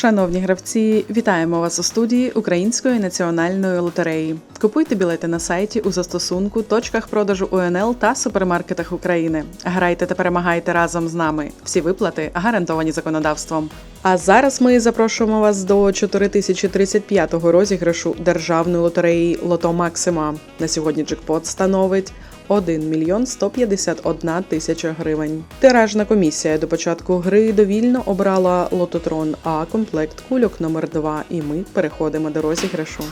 Шановні гравці, вітаємо вас у студії Української національної лотереї. Купуйте білети на сайті у застосунку, точках продажу УНЛ та супермаркетах України. Грайте та перемагайте разом з нами. Всі виплати гарантовані законодавством. А зараз ми запрошуємо вас до 4035-го розіграшу державної лотереї Лото Максима. На сьогодні джекпот становить 1 мільйон 151 тисяча гривень. Тиражна комісія до початку гри довільно обрала лототрон А комплект кульок номер 2 і ми переходимо до розіграшу.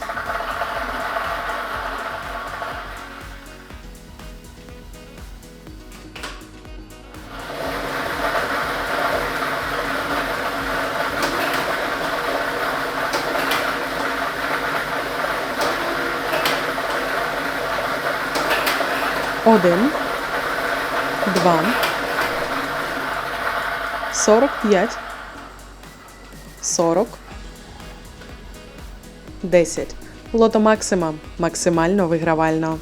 Один, два, сорок п'ять, сорок, десять. Лото Максима максимально вигравально.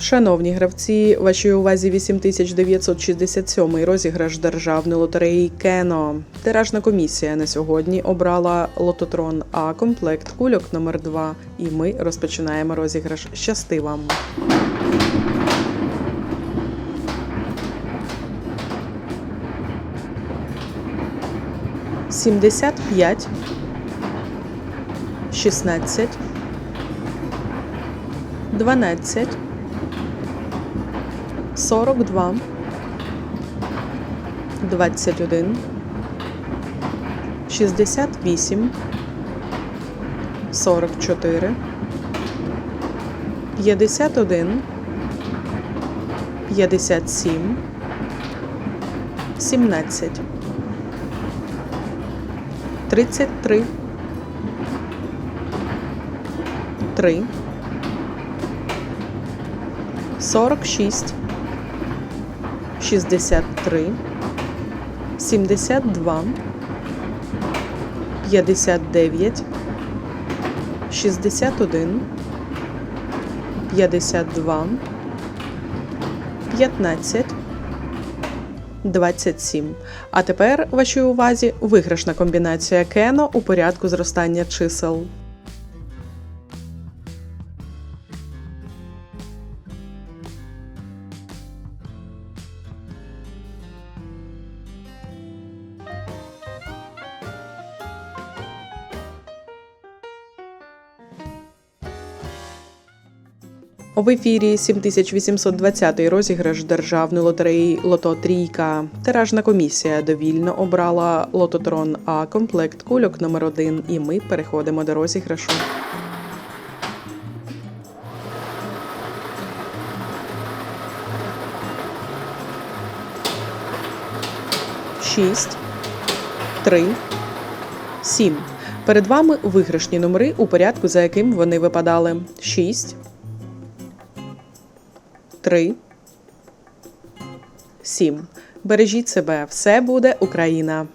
Шановні гравці, вашій увазі 8967 розіграш державної лотереї Кено. Тиражна комісія на сьогодні обрала лототрон А комплект кульок номер 2 І ми розпочинаємо розіграш. Щасти вам! Сімдесят п'ять, шістнадцять, дванадцять. 42, 21, 68, 44, 51, 57, 17, 33, 3, 46, 63, 72, 59, 61, 52, 15, 27. А тепер вашій увазі виграшна комбінація Кено у порядку зростання чисел. В ефірі 7820 розіграш державної лотереї Лото Трійка. Тиражна комісія довільно обрала лототрон А комплект кульок номер 1 І ми переходимо до розіграшу. Шість, три, сім. Перед вами виграшні номери у порядку, за яким вони випадали. Шість. Три. Сім. Бережіть себе. Все буде Україна.